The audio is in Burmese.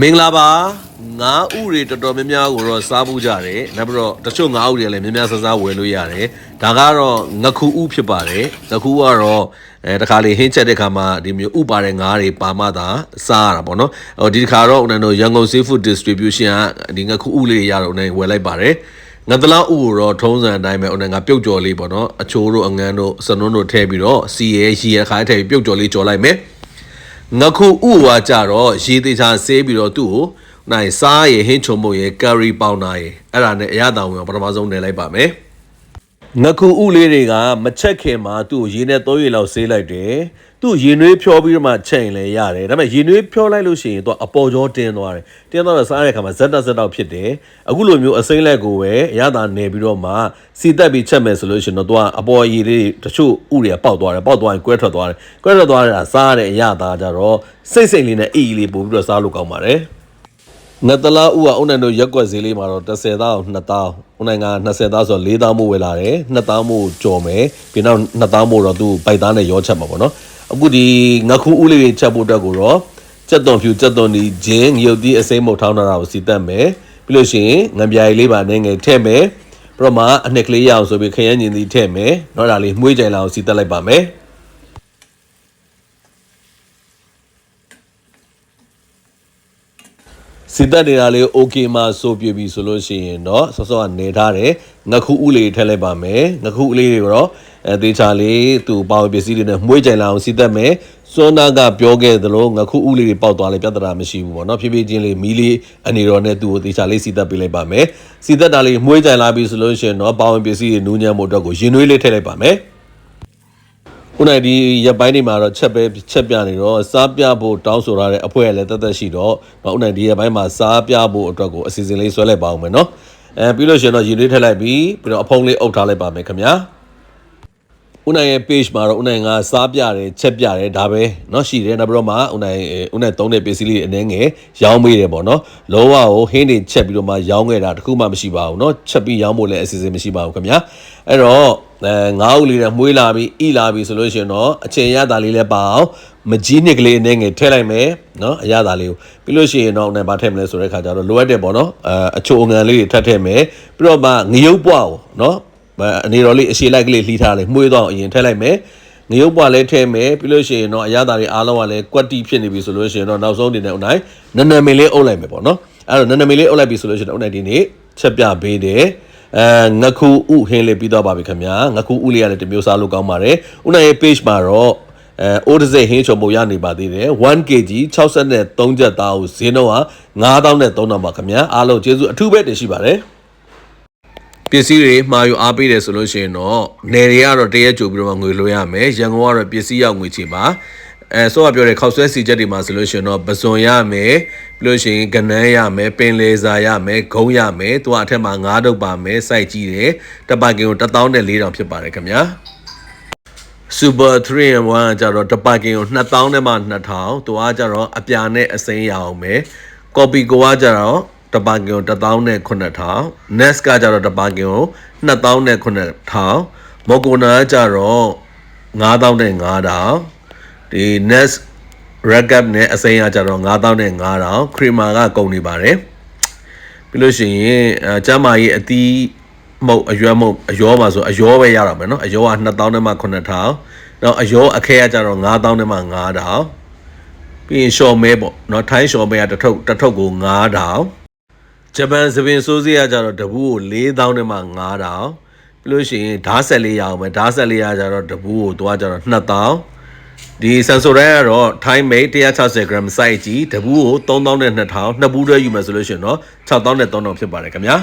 မင်္ဂလာပါငါးဥတွေတော်တော်များများကိုတော့စားဖို့ကြတယ်နောက်ပြီးတော့တချို့ငါးဥတွေလည်းများများဆဆဝယ်လို့ရတယ်ဒါကတော့ငခုဥဖြစ်ပါတယ်ငခုကတော့အဲတခါလေဟင်းချက်တဲ့ခါမှာဒီမျိုးဥပါတဲ့ငါးတွေပါမှသာစားရတာပေါ့နော်ဟိုဒီတစ်ခါတော့ဦးနန်တို့ရန်ကုန် Seafood Distribution ကဒီငခုဥလေးတွေရတော့ဦးနန်ဝယ်လိုက်ပါတယ်ငါတလားဥကိုတော့ထုံးစံအတိုင်းပဲဦးနန်ကပြုတ်ကြော်လေးပေါ့နော်အချိုးတို့အငန်းတို့စနွန်းတို့ထည့်ပြီးတော့စီရဲရီရဲခါထည့်ပြီးပြုတ်ကြော်လေးကြော်လိုက်မယ် ငခုဥဝါကြတော့ရေသေးချာဆေးပြီးတော့သူ့ကိုနိုင်စားရဟင်းချုံမုတ်ရကာရီပေါင်နာရအဲ့ဒါနဲ့အရသာဝင်ပထမဆုံးနေလိုက်ပါမယ် ငခုဥလေးတွေကမချက်ခင်မှာသူ့ကိုရေနဲ့သုံးရေလောက်ဆေးလိုက်တယ်သူ့ရေနွေးဖြောပြီးတော့မှချက်ရင်လည်းရတယ်ဒါပေမဲ့ရေနွေးဖြောလိုက်လို့ရှိရင်သူကအပေါ်ကျောတင်းသွားတယ်တင်းသွားတော့စားတဲ့အခါမှာဇက်တက်ဇက်တော့ဖြစ်တယ်အခုလိုမျိုးအစိမ့်လက်ကိုပဲအရသာနေပြီးတော့မှစီတက်ပြီးချက်မယ်ဆိုလို့ရှိရင်တော့သူကအပေါ်ရေလေးတချို့ဥတွေကပေါက်သွားတယ်ပေါက်သွားရင်ကွဲထွက်သွားတယ်ကွဲထွက်သွားတာစားရတဲ့အရသာကြတော့စိတ်စိတ်လေးနဲ့အီအီလေးပို့ပြီးတော့စားလို့ကောင်းပါတယ် ငတ်တလားဥကအုံနိုင်တို့ရက်ွက်ဈေးလေးမှာတော့30သားအောင်2သားအုံနိုင်က20သားဆိုတော့4သားမို့ဝယ်လာတယ်2သားမို့ကြော်မယ်ပြီးနောက်2သားမို့တော့သူ့ပိုက်သားနဲ့ရောချက်မှာပေါ့နော်အခုဒီငခုဥလေးတွေချက်ဖို့အတွက်ကိုတော့ကြက်သွန်ဖြူကြက်သွန်ဒီဂျင်းငရုတ်သီးအစိမ့်မုတ်ထောင်းတာကိုစီတက်မယ်ပြီးလို့ရှိရင်ငံပြာရီလေးပါနဲ့ငယ်ထည့်မယ်ပြီးတော့မှအနှစ်ကလေးရအောင်ဆိုပြီးခရမ်းညင်သီးထည့်မယ်တော့ဒါလေးမှုေးကြိုင်လာအောင်စီတက်လိုက်ပါမယ် စီတက်နေတာလေး okay မှာစိုးပြပြီဆိုလို့ရှိရင်တော့ဆော့ဆော့ကနေထားတယ်ငခုဥလေးထည့်လိုက်ပါမယ်ငခုဥလေးတွေကိုတော့အဲသေချာလေးသူပေါင်ပစ္စည်းတွေနဲ့မှုေးကြိုင်လာအောင်စီတက်မယ်စွန်းနာကပြောခဲ့သလိုငခုဥလေးတွေပေါက်သွားလေပြဿနာမရှိဘူးပေါ့နော်ဖြည်းဖြည်းချင်းလေးမီးလေးအနေတော်နဲ့သူ့ကိုသေချာလေးစီတက်ပေးလိုက်ပါမယ်စီတက်တာလေးမှုေးကြိုင်လာပြီဆိုလို့ရှိရင်တော့ပေါင်ပစ္စည်းတွေနူးညံ့မှုအတွက်ကိုရင်နွေးလေးထည့်လိုက်ပါမယ် ခုနကဒီရက်ပိုင်းတွေမှာတော့ချက်ပဲချက်ပြနေတော့စားပြဖို့တောင်းဆိုရတဲ့အဖွဲလည်းတက်တက်ရှိတော့တော့ခုနကဒီရက်ပိုင်းမှာစားပြဖို့အတွက်ကိုအစီအစဉ်လေးဆွဲလိုက်ပါအောင်မယ်နော်အဲပြီးလို့ရှိရင်တော့ရည်လေးထည့်လိုက်ပြီးပြီးတော့အဖုံးလေးအုပ်ထားလိုက်ပါမယ်ခင်ဗျာဦးနိုင်ရဲ့ page မှာတော့ဦးနိုင်ကစားပြတယ်ချက်ပြတယ်ဒါပဲเนาะရှိတယ်နောက်ပြီးတော့မှဦးနိုင်ဦးနိုင်သုံးတဲ့ပစ္စည်းလေးအနေငယ်ရောင်းမေးတယ်ပေါ့เนาะလုံးဝကိုဟင်းတွေချက်ပြီးတော့မှရောင်းခဲ့တာတခုမှမရှိပါဘူးเนาะချက်ပြီးရောင်းဖို့လည်းအစီအစဉ်မရှိပါဘူးခင်ဗျာအဲ့တော့ အဲငါးဦးလေးနဲ့မွေးလာပြီးဤလာပြီးဆိုလို့ရှိရင်တော့အချိန်ရတာလေးလည်းပါအောင်မကြီးနှစ်ကလေးအနေငယ်ထည့်လိုက်မယ်နော်အရသာလေးကိုပြီးလို့ရှိရင်တော့နဲ့ဗာထည့်မလဲဆိုတဲ့ခါကျတော့လိုအပ်တယ်ပေါ့နော်အအချိုငန်လေးတွေထပ်ထည့်မယ်ပြီးတော့မှငရုပ်ပွားကိုနော်အနေတော်လေးအရှည်လိုက်ကလေးလှီးထားလိုက်မွေးတော့အရင်ထည့်လိုက်မယ်ငရုပ်ပွားလည်းထည့်မယ်ပြီးလို့ရှိရင်တော့အရသာလေးအားလုံးကလည်းကွက်တီဖြစ်နေပြီဆိုလို့ရှိရင်တော့နောက်ဆုံးအနေနဲ့အနိုင်နနမေလေးအုပ်လိုက်မယ်ပေါ့နော်အဲ့တော့နနမေလေးအုပ်လိုက်ပြီဆိုလို့ရှိရင်အနိုင်ဒီနေ့ချက်ပြပေးတယ် အဲငခုဥဟင်းလေးပြီးတော့ပါပြီခင်ဗျာငခုဥလေးကလည်းတစ်မျိုးစားလို့ကောင်းပါတယ်ဥနိုင်ရဲ့ page မှာတော့အဲအိုးတစ်စိတ်ဟင်းချုံပုံရနေပါသေးတယ် 1kg 63ချက်သားကိုဈေးနှုန်းက9000နဲ့3000ပါခင်ဗျာအားလုံးကျေးဇူးအထူးပဲတင်ရှိပါတယ်ပစ္စည်းတွေမှာယူအားပေးတယ်ဆိုလို့ရှိရင်တော့နယ်တွေကတော့တရက်ကြိုပြီးတော့ငွေလွှဲရမယ်ရန်ကုန်ကတော့ပစ္စည်းရောက်ငွေချေပါ အဲဆိုတော့ပြောတဲ့ခောက်ဆွဲစီချက်တွေမှာဆိုလို့ရှိရင်တော့ပစွန်ရမယ်ပြီးလို့ရှိရင်ကနန်းရမယ်ပင်လေစာရမယ်ဂုံးရမယ်သူကအထက်မှာ9ဒုတ်ပါမယ်စိုက်ကြည့်တယ်တပတ်ကင်ကို1000နဲ့4000ဖြစ်ပါတယ်ခင်ဗျာ Super 3 in 1ကကြတော့တပတ်ကင်ကို2000နဲ့မှ2000သူကကြတော့အပြာနဲ့အစိမ်းရအောင်မယ် copy ကိုကကြတော့တပတ်ကင်ကို1000နဲ့9000 Nest ကကြတော့တပတ်ကင်ကို2000နဲ့9000 Mokona ကကြတော့9000နဲ့9000 ဒီ Nest Recap နဲ့အစိမ်းကကြတော့9000နဲ့9000 Creamer ကကုန်နေပါတယ်ပြီးလို့ရှိရင်အဲကျမ်းမာရေးအသီးမုတ်အရွက်မုတ်အယောမှာဆိုအယောပဲရတော့မယ်နော်အယောက2000နဲ့မှ9000နောက်အယောအခဲကကြတော့9000နဲ့မှ9000ပြီးရင်ရှော်မဲပေါ့နော်ထိုင်းရှော်မဲကတစ်ထုပ်တစ်ထုပ်ကို9000ဂျပန်သပင်စိုးစည်းကကြတော့တပူးကို4000နဲ့မှ9000ပြီးလို့ရှိရင်ဓာတ်ဆက်လေးရအောင်မယ်ဓာတ်ဆက်လေးရကြတော့တပူးကိုသွားကြတော့2000 ဒီဆန်ဆိုရဲကတော့ time made 160 gram size ကြီးတပူးကို3000နဲ့2000နှစ်ဘူးတွဲယူမယ်ဆိုလို့ရှိရင်တော့6000နဲ့3000ဖြစ်ပါတယ်ခင်ဗျာ